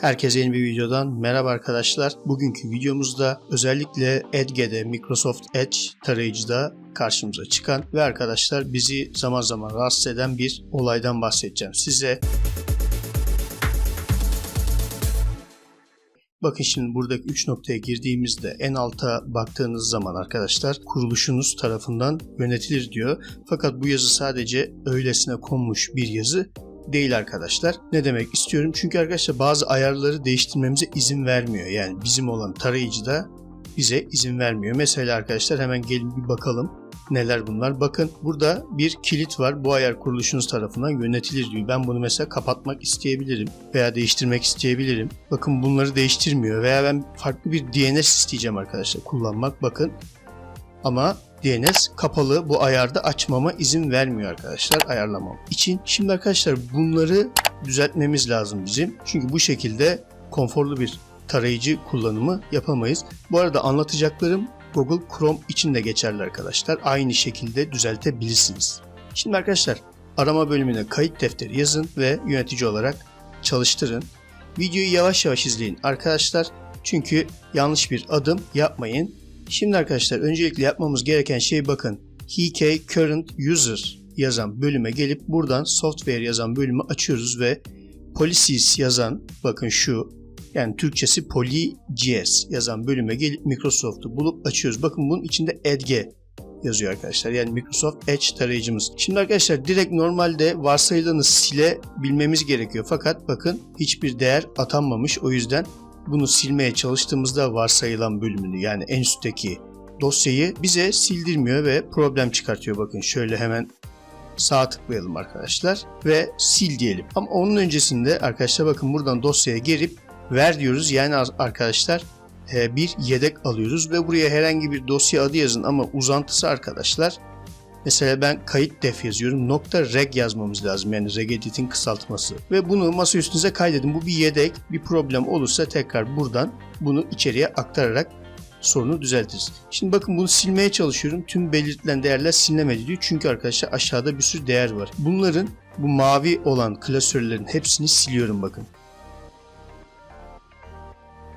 Herkese yeni bir videodan merhaba arkadaşlar. Bugünkü videomuzda özellikle Edge'de Microsoft Edge tarayıcıda karşımıza çıkan ve arkadaşlar bizi zaman zaman rahatsız eden bir olaydan bahsedeceğim size. Bakın şimdi buradaki 3 noktaya girdiğimizde en alta baktığınız zaman arkadaşlar kuruluşunuz tarafından yönetilir diyor. Fakat bu yazı sadece öylesine konmuş bir yazı değil arkadaşlar. Ne demek istiyorum? Çünkü arkadaşlar bazı ayarları değiştirmemize izin vermiyor. Yani bizim olan tarayıcıda bize izin vermiyor. Mesela arkadaşlar hemen gelin bir bakalım neler bunlar. Bakın burada bir kilit var. Bu ayar kuruluşunuz tarafından yönetilir diyor. Ben bunu mesela kapatmak isteyebilirim veya değiştirmek isteyebilirim. Bakın bunları değiştirmiyor veya ben farklı bir DNS isteyeceğim arkadaşlar kullanmak. Bakın ama DNS kapalı bu ayarda açmama izin vermiyor arkadaşlar ayarlamam için. Şimdi arkadaşlar bunları düzeltmemiz lazım bizim. Çünkü bu şekilde konforlu bir tarayıcı kullanımı yapamayız. Bu arada anlatacaklarım Google Chrome için de geçerli arkadaşlar. Aynı şekilde düzeltebilirsiniz. Şimdi arkadaşlar arama bölümüne kayıt defteri yazın ve yönetici olarak çalıştırın. Videoyu yavaş yavaş izleyin arkadaşlar. Çünkü yanlış bir adım yapmayın. Şimdi arkadaşlar öncelikle yapmamız gereken şey bakın. HK Current User yazan bölüme gelip buradan Software yazan bölümü açıyoruz ve Policies yazan bakın şu yani Türkçesi PolyJS yazan bölüme gelip Microsoft'u bulup açıyoruz. Bakın bunun içinde Edge yazıyor arkadaşlar. Yani Microsoft Edge tarayıcımız. Şimdi arkadaşlar direkt normalde varsayılanı silebilmemiz gerekiyor. Fakat bakın hiçbir değer atanmamış. O yüzden bunu silmeye çalıştığımızda varsayılan bölümünü yani en üstteki dosyayı bize sildirmiyor ve problem çıkartıyor. Bakın şöyle hemen sağ tıklayalım arkadaşlar ve sil diyelim. Ama onun öncesinde arkadaşlar bakın buradan dosyaya gelip ver diyoruz. Yani arkadaşlar e, bir yedek alıyoruz ve buraya herhangi bir dosya adı yazın ama uzantısı arkadaşlar Mesela ben kayıt def yazıyorum. Nokta reg yazmamız lazım. Yani regedit'in kısaltması. Ve bunu masa üstünüze kaydedin. Bu bir yedek. Bir problem olursa tekrar buradan bunu içeriye aktararak sorunu düzeltiriz. Şimdi bakın bunu silmeye çalışıyorum. Tüm belirtilen değerler silinemedi diyor. Çünkü arkadaşlar aşağıda bir sürü değer var. Bunların bu mavi olan klasörlerin hepsini siliyorum bakın.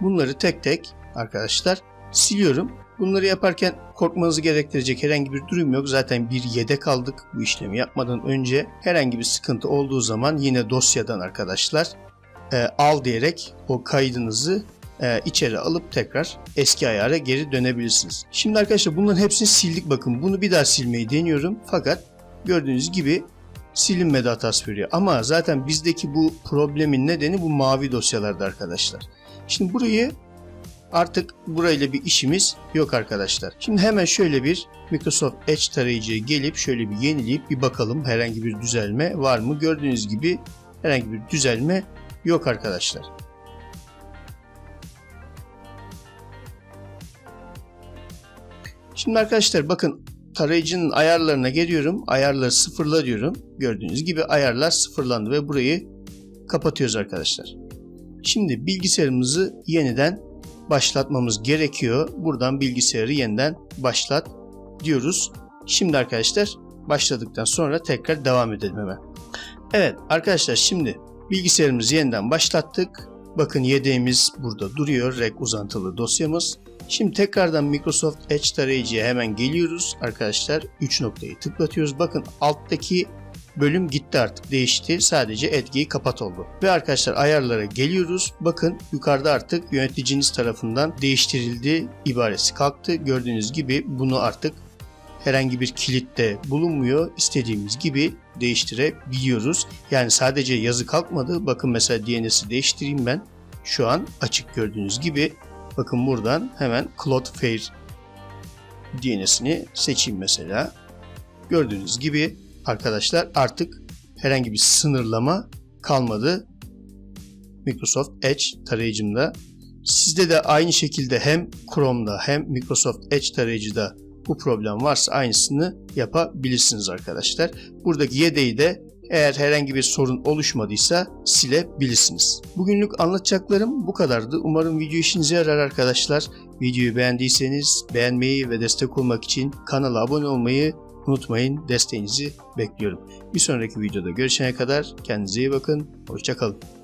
Bunları tek tek arkadaşlar siliyorum. Bunları yaparken korkmanızı gerektirecek herhangi bir durum yok. Zaten bir yedek aldık bu işlemi yapmadan önce. Herhangi bir sıkıntı olduğu zaman yine dosyadan arkadaşlar e, al diyerek o kaydınızı e, içeri alıp tekrar eski ayara geri dönebilirsiniz. Şimdi arkadaşlar bunların hepsini sildik bakın. Bunu bir daha silmeyi deniyorum. Fakat gördüğünüz gibi silinmedi hatası veriyor. Ama zaten bizdeki bu problemin nedeni bu mavi dosyalarda arkadaşlar. Şimdi burayı Artık burayla bir işimiz yok arkadaşlar. Şimdi hemen şöyle bir Microsoft Edge tarayıcıya gelip şöyle bir yenileyip bir bakalım herhangi bir düzelme var mı? Gördüğünüz gibi herhangi bir düzelme yok arkadaşlar. Şimdi arkadaşlar bakın tarayıcının ayarlarına geliyorum. Ayarları sıfırla diyorum. Gördüğünüz gibi ayarlar sıfırlandı ve burayı kapatıyoruz arkadaşlar. Şimdi bilgisayarımızı yeniden başlatmamız gerekiyor. Buradan bilgisayarı yeniden başlat diyoruz. Şimdi arkadaşlar başladıktan sonra tekrar devam edelim hemen. Evet arkadaşlar şimdi bilgisayarımızı yeniden başlattık. Bakın yedeğimiz burada duruyor. Rek uzantılı dosyamız. Şimdi tekrardan Microsoft Edge tarayıcıya hemen geliyoruz. Arkadaşlar 3 noktayı tıklatıyoruz. Bakın alttaki bölüm gitti artık değişti. Sadece etkiyi kapat oldu. Ve arkadaşlar ayarlara geliyoruz. Bakın yukarıda artık yöneticiniz tarafından değiştirildi ibaresi kalktı. Gördüğünüz gibi bunu artık herhangi bir kilitte bulunmuyor. İstediğimiz gibi değiştirebiliyoruz. Yani sadece yazı kalkmadı. Bakın mesela DNS'i değiştireyim ben. Şu an açık gördüğünüz gibi. Bakın buradan hemen Cloudflare DNS'ini seçeyim mesela. Gördüğünüz gibi arkadaşlar artık herhangi bir sınırlama kalmadı. Microsoft Edge tarayıcımda. Sizde de aynı şekilde hem Chrome'da hem Microsoft Edge tarayıcıda bu problem varsa aynısını yapabilirsiniz arkadaşlar. Buradaki yedeği de eğer herhangi bir sorun oluşmadıysa silebilirsiniz. Bugünlük anlatacaklarım bu kadardı. Umarım video işinize yarar arkadaşlar. Videoyu beğendiyseniz beğenmeyi ve destek olmak için kanala abone olmayı Unutmayın desteğinizi bekliyorum. Bir sonraki videoda görüşene kadar kendinize iyi bakın. Hoşçakalın.